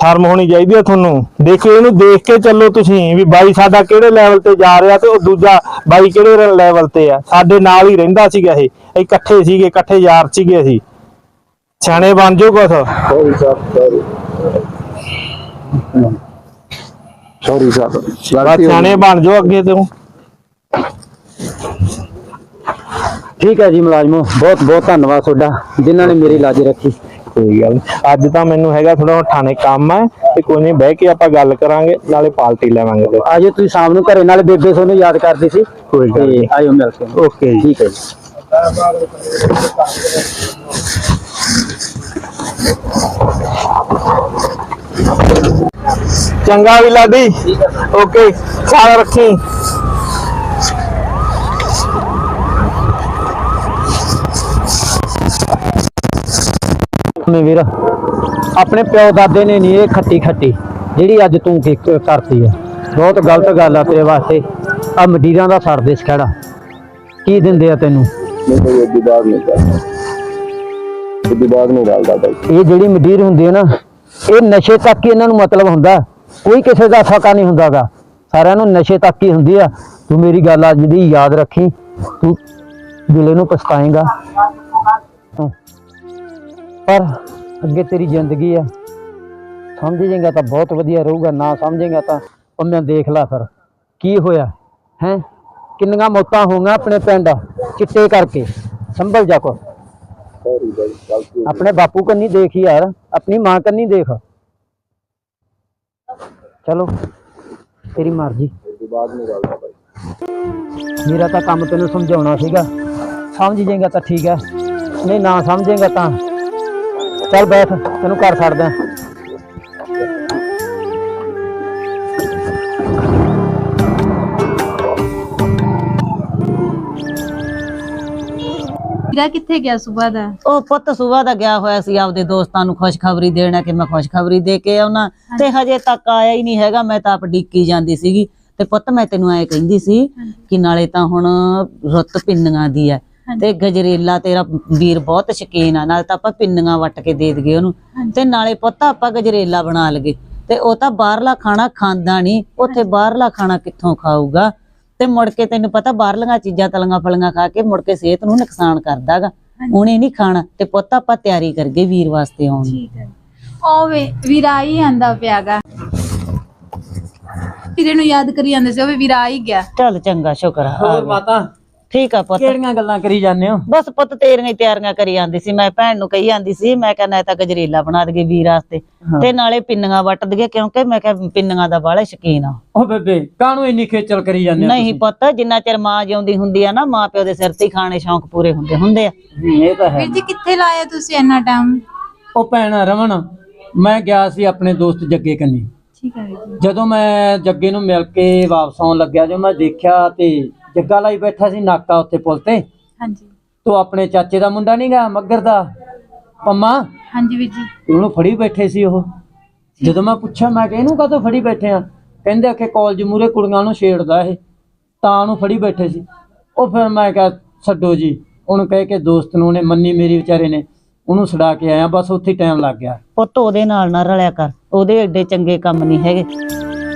ਸ਼ਰਮ ਹੋਣੀ ਚਾਹੀਦੀ ਹੈ ਤੁਹਾਨੂੰ। ਦੇਖੋ ਇਹਨੂੰ ਦੇਖ ਕੇ ਚੱਲੋ ਤੁਸੀਂ ਵੀ ਬਾਈ ਸਾਡਾ ਕਿਹੜੇ ਲੈਵਲ ਤੇ ਜਾ ਰਿਹਾ ਤੇ ਉਹ ਦੂਜਾ ਬਾਈ ਕਿਹੜੇ ਲੈਵਲ ਤੇ ਆ। ਸਾਡੇ ਨਾਲ ਹੀ ਰਹਿੰਦਾ ਸੀਗਾ ਇਹ। ਅਸੀਂ ਇਕੱਠੇ ਸੀਗੇ, ਇਕੱਠੇ ਯਾਰ ਸੀਗੇ ਅਸੀਂ। ਸਿਆਣੇ ਬਣ ਜਾਓ ਕੁਛ। ਸੌਰੀ ਸਾਹਿਬ ਬਸ ਹੋ ਸਿਆਣੇ ਬਣ ਜਾਓ ਅੱਗੇ ਤੋਂ ਠੀਕ ਹੈ ਜੀ ਮੁਲਾਜ਼ਮੋ ਬਹੁਤ ਬਹੁਤ ਧੰਨਵਾਦ ਤੁਹਾਡਾ ਜਿਨ੍ਹਾਂ ਨੇ ਮੇਰੀ ਲਾਜ ਰੱਖੀ। ਕੋਈ ਗੱਲ। ਅੱਜ ਤਾਂ ਮੈਨੂੰ ਹੈਗਾ ਥੋੜਾ ਠਾਣੇ ਕੰਮ ਹੈ ਤੇ ਕੋਈ ਨਹੀਂ ਬਹਿ ਕੇ ਆਪਾਂ ਗੱਲ ਕਰਾਂਗੇ ਨਾਲੇ ਪਾਰਟੀ ਲੈਵਾਂਗੇ। ਆਜੋ ਤੁਸੀਂ ਸ਼ਾਮ ਨੂੰ ਘਰੇ ਨਾਲ ਬੇਬੇ ਤੁਹਾਨੂੰ ਯਾਦ ਕਰਦੀ ਸੀ। ਕੋਈ ਗੱਲ ਤੇ। ਆਇਓ ਮਿਲ ਕੇ। ਓਕੇ ਜੀ। ਠੀਕ ਹੈ ਜੀ। ਚੰਗਾ ਵੀ ਲਾਡੀ। ਓਕੇ ਖਿਆਲ ਰੱਖੀ। ਮੇ ਵੀਰ ਆਪਣੇ ਪਿਓ ਦਾਦੇ ਨੇ ਨਹੀਂ ਇਹ ਖੱਟੀ ਖੱਟੀ ਜਿਹੜੀ ਅੱਜ ਤੂੰ ਕੀ ਕਰਤੀ ਹੈ ਬਹੁਤ ਗਲਤ ਗੱਲ ਆ ਤੇਰੇ ਵਾਸਤੇ। ਆ ਮਡੀਰਾਂ ਦਾ ਛੱਡ ਦੇ ਸਖੜਾ ਕੀ ਦਿੰਦੇ ਆ ਤੈਨੂੰ? ਨਹੀਂ ਕਰਦਾ ਨਹੀਂ ਇਹ ਜਿਹੜੀ ਮਡੀਰ ਹੁੰਦੀ ਹੈ ਨਾ ਇਹ ਨਸ਼ੇ ਤੱਕ ਹੀ ਇਹਨਾਂ ਨੂੰ ਮਤਲਬ ਹੁੰਦਾ। ਕੋਈ ਕਿਸੇ ਦਾ ਫਕਾ ਨਹੀਂ ਹੁੰਦਾਗਾ। ਸਾਰਿਆਂ ਨੂੰ ਨਸ਼ੇ ਤੱਕ ਹੀ ਹੁੰਦੀ ਆ। ਤੂੰ ਮੇਰੀ ਗੱਲ ਅੱਜ ਦੀ ਯਾਦ ਰੱਖੀ। ਤੂੰ ਦਿਲੇ ਨੂੰ ਪਛਤਾਏਗਾ। ਪਰ ਅੱਗੇ ਤੇਰੀ ਜ਼ਿੰਦਗੀ ਆ। ਸਮਝੇਂਗਾ ਤਾਂ ਬਹੁਤ ਵਧੀਆ ਰਹੂਗਾ ਨਾ ਸਮਝੇਂਗਾ ਤਾਂ ਉਹ ਮੈਂ ਦੇਖ ਲਾ ਫਿਰ। ਕੀ ਹੋਇਆ? ਹੈ? ਕਿੰਨੀਆਂ ਮੌਤਾਂ ਹੋਈਆਂ ਆਪਣੇ ਪਿੰਡ ਚਿੱਟੇ ਕਰਕੇ? ਸੰਭਲ ਜਾ ਕੋ। ਆਪਣੇ ਬਾਪੂ ਕੰਨੀ ਦੇਖ ਯਾਰ ਆਪਣੀ ਮਾਂ ਕੰਨੀ ਦੇਖ। ਚਲੋ, ਤੇਰੀ ਮਰਜ਼ੀ। ਇਹਦੀ ਬਾਅਦ ਨਹੀਂ ਗੱਲ ਭਾਈ ਮੇਰਾ ਤਾਂ ਕੰਮ ਤੈਨੂੰ ਸਮਝਾਉਣਾ ਸੀਗਾ। ਸਮਝ ਜੇਗਾ ਤਾਂ ਠੀਕ ਹੈ। ਨਹੀਂ, ਨਾ ਸਮਝੇਗਾ ਤਾਂ। ਚੱਲ ਬੈਠ, ਤੈਨੂੰ ਘਰ ਛੱਡਦਾ ਵੀਰਾ ਕਿੱਥੇ ਗਿਆ ਸਵੇਰ ਦਾ? ਉਹ ਪੁੱਤ ਸੁਬਾ ਦਾ ਗਿਆ ਹੋਇਆ ਸੀ ਆਪਦੇ ਦੋਸਤਾਂ ਨੂੰ ਖੁਸ਼ਖਬਰੀ ਦੇਣਾ ਕਿ ਮੈਂ ਖੁਸ਼ਖਬਰੀ ਦੇ ਕੇ ਆਉਣਾ। ਤੇ ਹਜੇ ਤੱਕ ਆਇਆ ਹੀ ਨਹੀਂ ਹੈਗਾ ਮੈਂ ਤਾਂ ਆਪ ਡਿੱਕੀ ਜਾਂਦੀ ਸੀਗੀ। ਤੇ ਪੁੱਤ ਮੈਂ ਤੈਨੂੰ ਐ ਕਹਿੰਦੀ ਸੀ ਕਿ ਨਾਲੇ ਤਾਂ ਹੁਣ ਰੁੱਤ ਪਿੰਨੀਆਂ ਦੀ ਐ। ਤੇ ਗਜਰੇਲਾ ਤੇਰਾ ਵੀਰ ਬਹੁਤ ਸ਼ਕੀਨ ਆ ਨਾਲ ਤਾਂ ਆਪਾਂ ਪਿੰਨੀਆਂ ਵੱਟ ਕੇ ਦੇ ਦਈਏ ਉਹਨੂੰ। ਤੇ ਨਾਲੇ ਪੁੱਤ ਆਪਾਂ ਗਜਰੇਲਾ ਬਣਾ ਲਗੇ ਤੇ ਉਹ ਤਾਂ ਬਾਹਰਲਾ ਖਾਣਾ ਖਾਂਦਾ ਨਹੀਂ ਉੱਥੇ ਬਾਹਰਲਾ ਖਾਣਾ ਕਿੱਥੋਂ ਖਾਊਗਾ? ਤੇ ਮੁੜ ਕੇ ਤੈਨੂੰ ਪਤਾ ਬਾਹਰਲੀਆਂ ਚੀਜ਼ਾਂ ਤਲੀਆਂ ਫਲੀਆਂ ਖਾ ਕੇ ਮੁੜ ਕੇ ਸਿਹਤ ਨੂੰ ਨੁਕਸਾਨ ਕਰਦਾਗਾ। ਉਹਨੇ ਨਹੀਂ ਖਾਣਾ ਤੇ ਪੁੱਤ ਆਪਾਂ ਤਿਆਰੀ ਕਰਗੇ ਵੀਰ ਵਾਸਤੇ ਆਉਣ। ਦੀ ਠੀਕ ਹੈ ਉਹ ਵੀਰਾ ਹੀ ਆਂਦਾ ਪਿਆਗਾ। ਵੀਰੇ ਨੂੰ ਯਾਦ ਕਰੀ ਜਾਂਦੇ ਸੀ ਉਹ ਵੀ ਵੀਰਾ ਆ ਹੀ ਗਿਆ। ਚੱਲ ਚੰਗਾ ਸ਼ੁਕਰ ਆ ਹੋਰ। ਮਾਤਾ? ਠੀਕ ਆ ਪੁੱਤ। ਕਿਹੜੀਆਂ ਗੱਲਾਂ ਕਰੀ ਜਾਂਦੇ ਹੋ? ਬਸ ਪੁੱਤ ਤੇਰੀਆਂ ਹੀ ਤਿਆਰੀਆਂ ਕਰੀ ਜਾਂਦੀ ਸੀ ਮੈਂ ਭੈਣ ਨੂੰ ਕਹੀ ਜਾਂਦੀ ਸੀ ਮੈਂ ਕਹਿੰਦਾ ਤਾਂ ਗਜਰੇਲਾ ਬਣਾ ਦਈਏ ਵੀਰ ਵਾਸਤੇ। ਤੇ ਨਾਲੇ ਪਿੰਨੀਆਂ ਵੱਟ ਦਈਏ ਕਿਉਂਕਿ ਮੈਂ ਕਿਹਾ ਪਿੰਨੀਆਂ ਦਾ ਬਾਹਲਾ ਸ਼ਕੀਨ ਆ। ਉਹ ਬੇਬੇ ਕਾਹਨੂੰ ਇੰਨੀ ਖੇਚਲ ਕਰੀ ਜਾਂਦੇ ਨਹੀਂ ਪੁੱਤ ਜਿੰਨਾ ਚਿਰ ਮਾਂ ਜਿਉਂਦੀ ਹੁੰਦੀ ਆ ਨਾ ਮਾਂ ਪਿਓ ਦੇ ਸਿਰ ਤੇ ਹੀ ਖਾਣੇ ਸ਼ੌਂਕ ਪੂਰੇ ਹੁੰਦੇ ਹੁੰਦੇ ਆ। ਇਹ ਤਾਂ ਹੈ। ਵੀਰ ਜੀ ਕਿੱਥੇ ਲਾਇਆ ਤੁਸੀਂ ਇੰਨਾ ਟਾਈਮ ਉਹ ਭੈਣ ਰਮਨ ਮੈਂ ਗਿਆ ਸੀ ਆਪਣੇ ਦੋਸਤ ਜੱਗੇ ਕੰਨੀ। ਠੀਕ ਹੈ ਜੀ। ਜਦੋਂ ਮੈਂ ਜੱਗੇ ਨੂੰ ਮਿਲ ਕੇ ਵਾਪਸ ਆਉਣ ਲੱਗਿਆ ਜਦੋਂ ਮੈਂ ਦੇਖਿਆ ਤੇ ਜੱਗਾ ਲਾਈ ਬੈਠਾ ਸੀ ਨਾਕਾ ਉੱਤੇ ਪੁਲ ਤੇ। ਹਾਂਜੀ। ਤੋ ਆਪਣੇ ਚਾਚੇ ਦਾ ਮੁੰਡਾ ਨਹੀਂ ਗਾ ਮੱਗਰ ਦਾ? ਪੰਮਾ? ਹਾਂਜੀ ਵੀਰ ਜੀ। ਉਹਨੂੰ ਫੜੀ ਬੈਠੇ ਸੀ ਉਹ। ਜਦੋਂ ਮੈਂ ਪੁੱਛਿਆ ਮੈਂ ਕਿ ਇਹਨੂੰ ਕਾਹਤੋਂ ਫੜੀ ਬੈਠੇ ਆ? ਕਹਿੰਦੇ ਕਿ ਕਾਲਜ ਮੂਰੇ ਕੁੜੀਆਂ ਨੂੰ ਛੇੜਦਾ ਇਹ। ਤਾਂ ਉਹਨੂੰ ਫੜੀ ਬੈਠੇ ਸੀ। ਉਹ ਫਿਰ ਮੈਂ ਕਿਹਾ ਛੱਡੋ ਜੀ। ਉਹਨੂੰ ਕਹਿ ਕੇ ਦੋਸਤ ਨੂੰ ਉਹਨੇ ਮੰਨੀ ਮੇਰੀ ਵਿਚਾਰੇ ਨੇ। ਉਹਨੂੰ ਛਡਾ ਕੇ ਆਇਆ ਬਸ ਉੱਥੇ ਟਾਈਮ ਲੱਗ ਗਿਆ। ਪੁੱਤ ਉਹਦੇ ਨਾਲ ਨਾ ਰਲਿਆ ਕਰ। ਉਹਦੇ ਏਡੇ ਚੰਗੇ ਕੰਮ ਨਹੀਂ ਹੈਗੇ।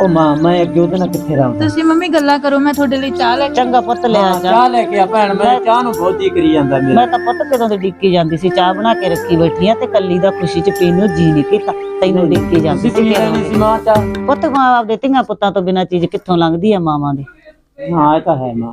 ਉਹ ਮਾਂ ਮੈਂ ਅੱਗੇ ਉਹਦੇ ਨਾਲ ਕਿੱਥੇ ਰਹਾਂ ਤੁਸੀਂ ਮੰਮੀ ਗੱਲਾਂ ਕਰੋ ਮੈਂ ਤੁਹਾਡੇ ਲਈ ਚਾਹ ਲੈ ਕੇ ਚੰਗਾ ਪੁੱਤ ਲੈ ਆ ਜਾ। ਚਾਹ ਲੈ ਕੇ ਆ ਭੈਣ ਮੈਂ ਚਾਹ ਨੂੰ ਬਹੁਤ ਕਰੀ ਜਾਂਦਾ ਮੇਰਾ। ਮੈਂ ਤਾਂ ਪੁੱਤ ਕਦੋਂ ਦੀ ਡਿੱਕੀ ਜਾਂਦੀ ਸੀ ਚਾਹ ਬਣਾ ਕੇ ਰੱਖੀ ਬੈਠੀ ਆ ਤੇ ਕੱਲੀ ਦਾ ਖੁਸ਼ੀ ਚ ਪੀਣ ਨੂੰ ਜੀ ਨਹੀਂ ਕੀਤਾ ਤੈਨੂੰ ਡਿੱਕੀ ਜਾਂਦੀ ਤੁਸੀਂ ਸੀ ਪੀ ਲੈਣੀ ਸੀ ਮਾਂ ਚਾਹ। ਪੁੱਤ ਮਾਂ ਆਪਦੇ ਧੀਆਂ ਪੁੱਤਾਂ ਤੋਂ ਬਿਨਾਂ ਚੀਜ਼ ਕਿੱਥੋਂ ਲੰਘਦੀ ਆ ਮਾਵਾਂ ਦੇ? ਹਾਂ ਇਹ ਤਾਂ ਹੈ ਮਾਂ।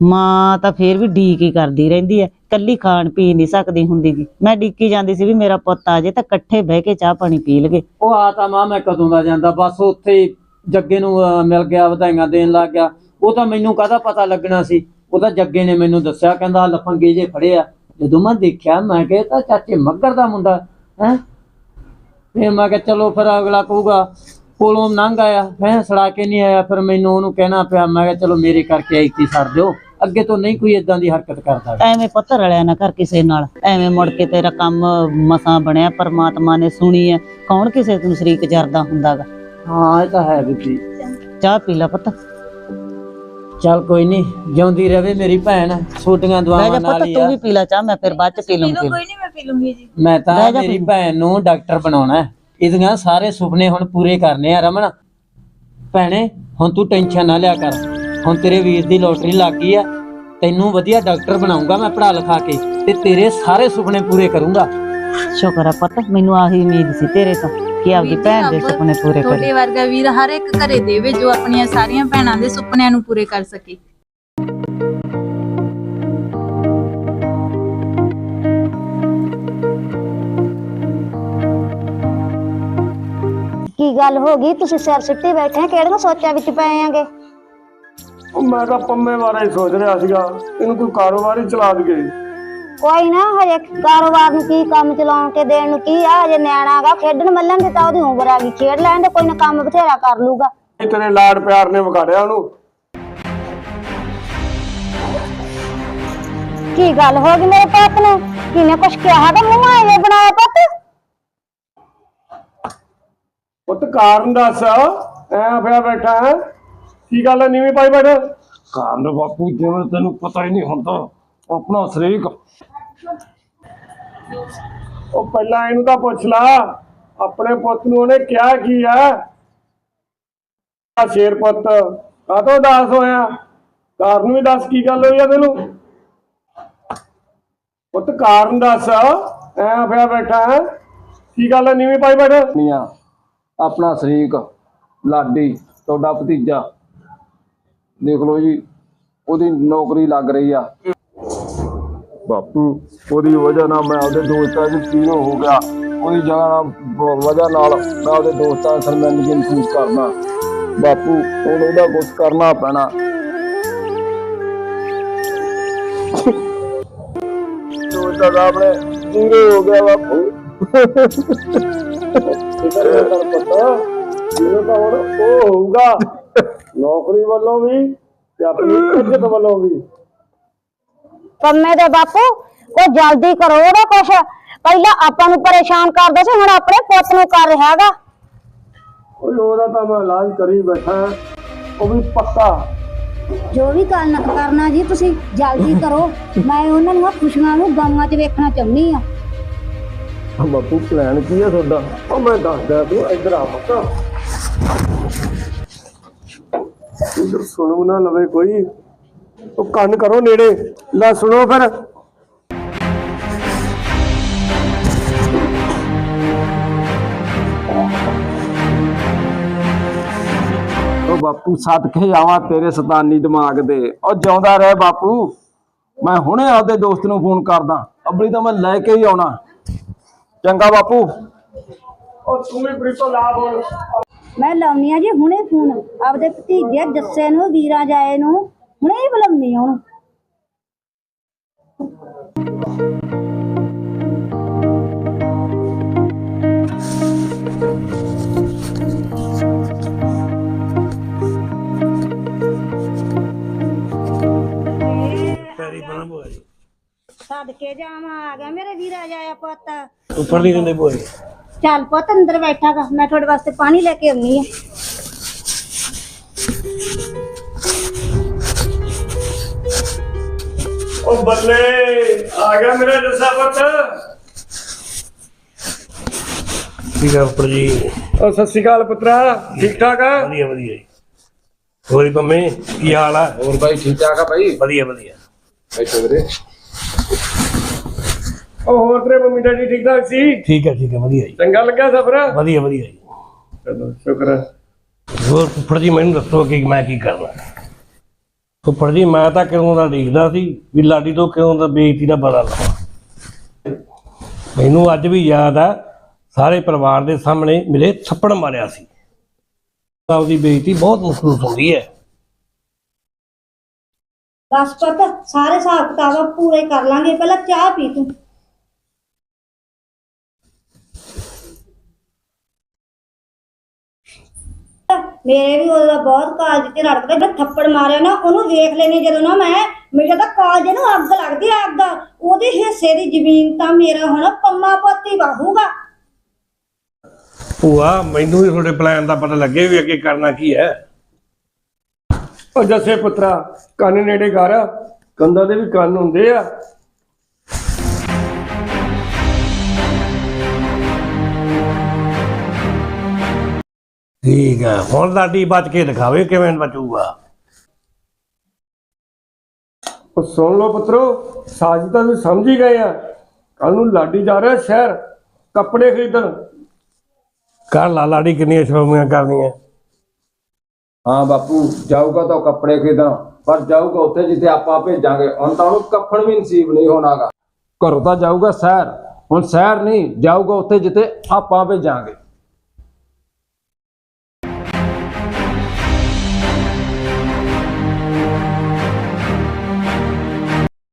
ਮਾਂ ਤਾਂ ਫੇਰ ਵੀ ਡੀਕ ਹੀ ਕਰਦੀ ਰਹਿੰਦੀ ਐ। ਕੱਲੀ ਖਾਣ ਪੀ ਨਹੀਂ ਸਕਦੀ ਹੁੰਦੀ ਗੀ। ਮੈਂ ਡੀਕੀ ਜਾਂਦੀ ਸੀ ਵੀ ਮੇਰਾ ਪੁੱਤ ਆ ਜੇ ਤਾਂ ਇਕੱਠੇ ਬਹਿ ਕੇ ਚਾਹ ਪਾਣੀ ਪੀ ਲਗੇ ਉਹ ਆ ਤਾਂ ਮਾਂ ਮੈਂ ਕਦੋਂ ਦਾ ਜਾਂਦਾ ਬਸ ਉੱਥੇ ਹੀ ਜੱਗੇ ਨੂੰ ਅਹ, ਮਿਲ ਗਿਆ ਵਧਾਈਆਂ ਦੇਣ ਲੱਗ ਗਿਆ। ਉਹ ਤਾਂ ਮੈਨੂੰ ਕਾਹਦਾ ਪਤਾ ਲੱਗਣਾ ਸੀ? ਉਹ ਤਾਂ ਜੱਗੇ ਨੇ ਮੈਨੂੰ ਦੱਸਿਆ ਕਹਿੰਦਾ ਆਹ ਲਫੰਗੇ ਜੇ ਫੜੇ ਆ। ਜਦੋਂ ਮੈਂ ਦੇਖਿਆ ਮੈਂ ਕਿਹਾ ਇਹ ਤਾਂ ਚਾਚੇ ਮੱਗਰ ਦਾ ਮੁੰਡਾ ਹੈ? ਫਿਰ ਮੈਂ ਕਿਹਾ ਚਲੋ ਫਿਰ ਅਗਲਾ ਕਹੂਗਾ ਕੋਲੋਂ ਲੰਘ ਆਇਆ ਹੈ ਸੜਾ ਕੇ ਨਹੀਂ ਆਇਆ ਫਿਰ ਮੈਨੂੰ ਉਹਨੂੰ ਕਹਿਣਾ ਪਿਆ ਮੈਂ ਕਿਹਾ ਚਲੋ ਮੇਰੇ ਕਰਕੇ ਆਈ ਇੱਥੇ ਛੱਡ ਦਿਓ। ਅੱਗੇ ਤੋਂ ਨਹੀਂ ਕੋਈ ਇਦਾਂ ਦੀ ਹਰਕਤ ਕਰਦਾ ਐਵੇਂ ਪੁੱਤ ਰਲਿਆ ਨਾ ਕਰ ਕਿਸੇ ਨਾਲ। ਐਵੇਂ ਮੁੜ ਕੇ ਤੇਰਾ ਕੰਮ ਮਸਾਂ ਬਣਿਆ ਪਰਮਾਤਮਾ ਨੇ ਸੁਣੀ ਐ। ਕੌਣ ਕਿਸੇ ਨੂੰ ਸ਼ਰੀਕ ਜਰਦਾ ਹੁੰਦਾਗਾ ਹਾਂ ਇਹ ਤਾਂ ਹੈ ਬੀਬੀ ਚਾਹ ਪੀ ਲੈ ਪੁੱਤ। ਚੱਲ ਕੋਈ ਨਹੀਂ ਜਿਉਂਦੀ ਰਵੇ ਮੇਰੀ ਭੈਣ ਛੋਟੀਆਂ ਦੁਆਵਾਂ ਜਾ ਨਾਲ ਪੁੱਤ ਹੀ ਤੂੰ ਆ। ਵੀ ਪੀ ਲੈ ਚਾਹ ਮੈਂ ਫਿਰ ਬਾਅਦ ਚ ਪੀ ਲੂੰਗੀ ਕੋਈ ਨਹੀਂ ਮੈਂ ਪੀ ਲੂੰਗੀ ਜੀ। ਮੈਂ ਤਾਂ ਮੇਰੀ। ਭੈਣ ਨੂੰ ਡਾਕਟਰ ਬਣਾਉਣਾ ਹੈ। ਇਹਦੀਆਂ ਸਾਰੇ ਸੁਪਨੇ ਹੁਣ ਪੂਰੇ ਕਰਨੇ ਆ ਰਮਨ। ਭੈਣੇ ਹੁਣ ਤੂੰ ਟੈਨਸ਼ਨ ਨਾ ਲਿਆ ਕਰ। ਹੁਣ ਤੇਰੇ ਵੀਰ ਦੀ ਲੋਟਰੀ ਲੱਗ ਗਈ ਆ। ਤੈਨੂੰ ਵਧੀਆ ਡਾਕਟਰ ਬਣਾਉਂਗਾ ਮੈਂ ਪੜਾ ਲਿਖਾ ਕੇ ਤੇ ਤੇਰੇ ਸਾਰੇ ਸੁਪਨੇ ਪੂਰੇ ਕਰੂੰਗਾ। ਸ਼ੁਕਰ ਆ ਪੁੱਤ ਮੈਨੂੰ ਆਹੀ ਉਮੀਦ ਸੀ ਤੇਰੇ ਤੋਂ ਕਿ ਆਪਦੀ ਭੈਣ ਦੇ ਸੁਪਨੇ ਪੂਰੇ ਕਰੇ। ਤੁਹਾਡੇ ਵਰਗਾ ਵੀਰ ਹਰ ਇੱਕ ਘਰੇ ਦੇਵੇ ਜੋ ਆਪਣੀਆਂ ਸਾਰੀਆਂ ਭੈਣਾਂ ਦੇ ਸੁਪਨਿਆਂ ਨੂੰ ਪੂਰੇ ਕਰ ਸਕੇ। ਕੀ ਗੱਲ ਹੋ ਗਈ? ਤੁਸੀਂ ਸਿਰ ਸਿੱਟੀ ਬੈਠੇ ਕਿਹੜੀਆਂ ਸੋਚਾਂ ਵਿੱਚ ਪਏ ਆਂਗੇ? ਉਹ ਮੈਂ ਤਾਂ ਪੰਮੇ ਬਾਰੇ ਹੀ ਸੋਚ ਰਿਹਾ ਸੀਗਾ ਇਹਨੂੰ ਕੋਈ ਕਾਰੋਬਾਰ ਹੀ ਚਲਾ ਦਈਏ। ਕੋਈ ਨਾ ਹਜੇ ਕਾਰੋਬਾਰ ਨੂੰ ਕੀ ਕੰਮ ਚਲਾਉਣ ਕੇ ਦੇਣ ਨੂੰ ਕੀ ਆ ਹਜੇ ਨਿਆਣਾ ਗਾ ਖੇਡਣ ਮੱਲਣ ਦੀ ਤਾਂ ਉਹਦੀ ਉਮਰ ਆ ਗਈ ਖੇਡ ਲੈਣ ਦੇ ਕੋਈ ਨਾ ਕੰਮ ਬਥੇਰਾ ਕਰ ਲੂਗਾ। ਇਹ ਤੇਰੇ ਲਾਡ ਪਿਆਰ ਨੇ ਵਿਗਾੜਿਆ ਉਹਨੂੰ। ਕੀ ਗੱਲ ਹੋ ਗਈ ਮੇਰੇ ਪੁੱਤ ਨੂੰ? ਕਿਨੇ ਕੁਛ ਕਿਹਾ ਤਾਂ ਮੂੰਹ ਆਏ ਬਣਾਇਆ ਪੁੱਤ? ਪੁੱਤ ਕਾਰਨ ਦੱਸ ਐ ਪਿਆ ਬੈਠਾ ਹੈਂ? ਕੀ ਗੱਲ ਹੈ? ਨੀਵੀਂ ਪਾਈ ਬੈਠਾ। ਕਾਰਨ ਬਾਪੂ ਜਿਵੇਂ ਤੈਨੂੰ ਪਤਾ ਹੀ ਨਹੀਂ ਹੁੰਦਾ ਆਪਣਾ ਸ਼ਰੀਕ ਉਹ ਪਹਿਲਾਂ ਇਹਨੂੰ ਤਾਂ ਪੁੱਛ ਲਾ ਆਪਣੇ ਪੁੱਤ ਨੂੰ ਉਹਨੇ ਕਿਹਾ ਕੀ ਆ? ਆ ਸ਼ੇਰ ਪੁੱਤ ਕਾਹਤੋਂ ਉਦਾਸ ਹੋਇਆ? ਕਾਰਨ ਵੀ ਦੱਸ ਕੀ ਗੱਲ ਹੋਈ ਆ ਤੈਨੂੰ? ਪੁੱਤ ਕਾਰਨ ਦੱਸ ਐ ਪਿਆ ਬੈਠਾ? ਕੀ ਗੱਲ ਹੈ? ਨੀਵੀਂ ਪਾਈ ਬੈਠਾ। ਨੀਆਂ ਆਪਣਾ ਸ਼ਰੀਕ ਲਾਡੀ ਤੁਹਾਡਾ ਭਤੀਜਾ। ਦੇਖ ਲਓ ਜੀ ਉਹਦੀ ਨੌਕਰੀ ਲੱਗ ਰਹੀ ਆ। ਬਾਪੂ ਉਹਦੀ ਵਜ੍ਹਾ ਨਾਲ ਮੈਂ ਉਹਦੇ ਦੋਸਤਾਂ ਦੀ ਪੀਰੋ ਹੋ ਗਿਆ। ਉਹਦੀ ਜਗ੍ਹਾ ਨਾਲ ਵਜ੍ਹਾ ਨਾਲ ਮੈਂ ਉਹਦੇ ਦੋਸਤਾਂ ਦੀ ਸ਼ਰਮਿੰਦਗੀ ਮਹਿਸੂਸ ਕਰਨਾ ਬਾਪੂ ਹੁਣ ਉਹਦਾ ਕੁਝ ਕਰਨਾ ਪੈਣਾ। ਦੋਸਤਾਂ ਦਾ ਆਪਣੇ ਪੀਰੋ ਹੋ ਗਿਆ ਬਾਪੂ। ਨਾ ਕਰ ਪੁੱਤ ਜਿਹਨੂੰ ਤਾਂ ਹੁਣ ਉਹ ਹੋਊਗਾ। ਨੌਕਰੀ ਵੱਲੋਂ ਵੀ ਤੇ ਆਪਣੀ ਇੱਜ਼ਤ ਵੱਲੋਂ ਵੀ। ਕੰਮੇ ਦੇ ਬਾਪੂ ਉਹ ਜਲਦੀ ਕਰੋ ਉਹਦਾ ਕੁਛ। ਪਹਿਲਾਂ ਆਪਾਂ ਨੂੰ ਪਰੇਸ਼ਾਨ ਕਰਦਾ ਸੀ ਹੁਣ ਆਪਣੇ ਪੁੱਤ ਨੂੰ ਕਰ ਰਿਹਾ ਹੈਗਾ। ਓਏ ਉਹਦਾ ਤਾਂ ਮੈਂ ਇਲਾਜ ਕਰੀ ਬੈਠਾ ਉਹ ਵੀ ਪੱਕਾ। ਜੋ ਵੀ ਕਰਨਾ ਕਰਨਾ ਜੀ ਤੁਸੀਂ ਜਲਦੀ ਕਰੋ। ਮੈਂ ਉਹਨਾਂ ਨੂੰ ਖੁਸ਼ੀਆਂ ਨੂੰ ਗਮਾਂ 'ਚ ਵੇਖਣਾ ਚਾਹੁੰਦੀ ਆ ਬਾਪੂ ਪਲਾਨ ਕੀ ਆ ਤੁਹਾਡਾ? ਉਹ ਮੈਂ ਦੱਸਦਾ ਤੂੰ ਇੱਧਰ ਆ ਪੱਕਾ। ਇੱਧਰ ਸੁਣੋ ਨਾ ਲਵੇ ਕੋਈ। ਉਹ ਕੰਨ ਕਰੋ ਨੇੜੇ। ਲੈ ਸੁਣੋ ਫਿਰ। ਉਹ ਬਾਪੂ ਸਦਕੇ ਆਵਾਂ ਤੇਰੇ ਸਤਾਨੀ ਦਿਮਾਗ ਦੇ। ਉਹ ਜਿਉਂਦਾ ਰਹਿ ਬਾਪੂ। ਮੈਂ ਹੁਣੇ ਆਪਦੇ ਦੋਸਤ ਨੂੰ ਫੋਨ ਕਰਦਾ। ਅਬਲੀ ਤਾਂ ਮੈਂ ਲੈ ਕੇ ਹੀ ਆਉਣਾ। ਚੰਗਾ ਬਾਪੂ। ਉਹ ਤੂੰ ਵੀ ਬ੍ਰਿਤੋ ਲਾ ਬੋਲ। ਮੈਂ ਲਾਉਣੀ ਆ ਜੀ ਹੁਣੇ ਫੋਨ। ਆਪਦੇ ਭਤੀਜੇ ਜੱਸੇ ਨੂੰ ਵੀਰਾ ਜਾਏ ਨੂੰ ਹੁਣੇ ਹੀ ਬੁਲਾਉਣੀ ਆ ਉਹਨੂੰ। ਸਦਕੇ ਜਾਵਾਂ ਆ ਗਿਆ ਮੇਰੇ ਵੀਰਾ ਜਾਇਆ ਪੁੱਤ। ਉੱਪਰ ਨਹੀਂ ਦਿੰਦੇ ਬੋਏ ਚੱਲ ਪੁੱਤ ਅੰਦਰ ਬੈਠਾ ਗਾ। ਮੈਂ ਤੁਹਾਡੇ ਵਾਸਤੇ ਪਾਣੀ ਲੈ ਕੇ ਆਉਣੀ ਆ। ਉਹ ਬੱਲੇ ਆ ਗਿਆ ਮੇਰਾ ਜੱਸਾ ਪੁੱਤ। ਠੀਕ ਹੈ ਉੱਪਰ ਜੀ? ਉਹ ਸਤਿ ਸ਼੍ਰੀ ਅਕਾਲ ਪੁੱਤਰਾ ਠੀਕ ਠਾਕ ਆ? ਵਧੀਆ ਵਧੀਆ ਜੀ। ਹੋਰੀ ਪੰਮੇ ਕੀ ਹਾਲ ਆ? ਹੋਰ ਬਾਈ ਠੀਕ ਠਾਕ ਆ ਬਾਈ ਵਧੀਆ ਵਧੀਆ। ਬੈਠੋ ਵੀਰੇ। ਉਹ ਹੋਰ ਤੇਰੇ ਮੰਮੀ ਡੈਡੀ ਠੀਕ ਠਾਕ ਸੀ? ਠੀਕ ਹੈ ਠੀਕ ਹੈ ਵਧੀਆ ਜੀ। ਚੰਗਾ ਲੱਗਿਆ ਸਫਰ? ਵਧੀਆ ਵਧੀਆ ਜੀ। ਚਲੋ ਸ਼ੁਕਰ ਹੈ। ਹੋਰ ਫੁੱਫੜ ਜੀ ਮੈਨੂੰ ਦੱਸੋ ਕਿ ਮੈਂ ਕੀ ਕਰਨਾ? ਫੁੱਫੜ ਜੀ ਮੈਂ ਤਾਂ ਕਿਉਂ ਦਾ ਦੇਖਦਾ ਸੀ ਵੀ ਲਾਡੀ ਤੋਂ ਕਿਉਂ ਦਾ ਬੇਇੱਜ਼ਤੀ ਦਾ ਬਦਲਾ ਮੈਨੂੰ ਅੱਜ ਵੀ ਯਾਦ ਆ ਸਾਰੇ ਪਰਿਵਾਰ ਦੇ ਸਾਹਮਣੇ ਮੇਰੇ ਥੱਪੜ ਮਾਰਿਆ ਸੀ। ਤਾਂ ਉਹਦੀ ਬੇਇੱਜ਼ਤੀ ਬਹੁਤ ਮਹਿਸੂਸ ਹੁੰਦੀ ਹੈ। ਬਸ ਪੁੱਤ ਸਾਰੇ ਹਿਸਾਬ ਕਿਤਾਬ ਪੂਰੇ ਕਰ ਲਾਂਗੇ। ਪਹਿਲਾਂ ਚਾਹ ਪੀ ਤੂੰ। ਮੇਰੇ ਵੀ ਉਹਦਾ ਬਹੁਤ ਕਾਲਜ ਤੇ ਰੜਕਦਾ ਜਿਹੜਾ ਥੱਪੜ ਮਾਰਿਆ ਨਾ ਉਹਨੂੰ ਵੇਖ ਲੈਣੀ ਜਦੋਂ ਨਾ ਮੈਂ ਮੇਰੇ ਤਾਂ ਕਾਲਜ ਨੂੰ ਅੱਗ ਲੱਗਦੀ ਆ ਅੱਗ। ਉਹਦੇ ਹਿੱਸੇ ਦੀ ਜ਼ਮੀਨ ਤਾਂ ਮੇਰਾ ਹੁਣ ਪੰਮਾ ਪੋਤੀ ਵਾਹੂਗਾ। ਭੂਆ ਮੈਨੂੰ ਵੀ ਤੁਹਾਡੇ ਪਲਾਨ ਦਾ ਪਤਾ ਲੱਗੇ ਵੀ ਅੱਗੇ ਕਰਨਾ ਕੀ ਹੈ। ਉਹ ਜੱਸੇ ਪੁੱਤਰਾ ਕੰਨ ਨੇੜੇ ਕਰ। ਕੰਧਾਂ ਦੇ ਵੀ ਕੰਨ ਹੁੰਦੇ ਆ। ਠੀਕ ਹੈ ਹੁਣ ਲਾਡੀ ਬਚ ਕੇ ਦਿਖਾਵੇ ਕਿਵੇਂ ਬਚੂਗਾ। ਉਹ ਸੁਣ ਲਓ ਪੁੱਤਰੋ ਸਾਜ ਤਾਂ ਤੁਸੀਂ ਸਮਝ ਹੀ ਗਏ ਆ। ਕੱਲ ਨੂੰ ਲਾਡੀ ਜਾ ਰਿਹਾ ਸ਼ਹਿਰ ਕੱਪੜੇ ਖਰੀਦਣ। ਕਰ ਲਾ ਲਾਡੀ ਕਿੰਨੀਆਂ ਸ਼ਰਮੀਆਂ ਕਰਨੀਆਂ। ਹਾਂ ਬਾਪੂ ਜਾਊਗਾ ਤਾਂ ਉਹ ਕੱਪੜੇ ਖਰੀਦਣ ਪਰ ਜਾਊਗਾ ਉੱਥੇ ਜਿੱਥੇ ਆਪਾਂ ਭੇਜਾਂਗੇ। ਹੁਣ ਤਾਂ ਉਹਨੂੰ ਕੱਫਣ ਵੀ ਨਸੀਬ ਨਹੀਂ ਹੋਣਾਗਾ। ਘਰੋਂ ਤਾਂ ਜਾਊਗਾ ਸ਼ਹਿਰ ਹੁਣ ਸ਼ਹਿਰ ਨਹੀਂ ਜਾਊਗਾ ਉੱਥੇ ਜਿੱਥੇ ਆਪਾਂ ਭੇਜਾਂਗੇ।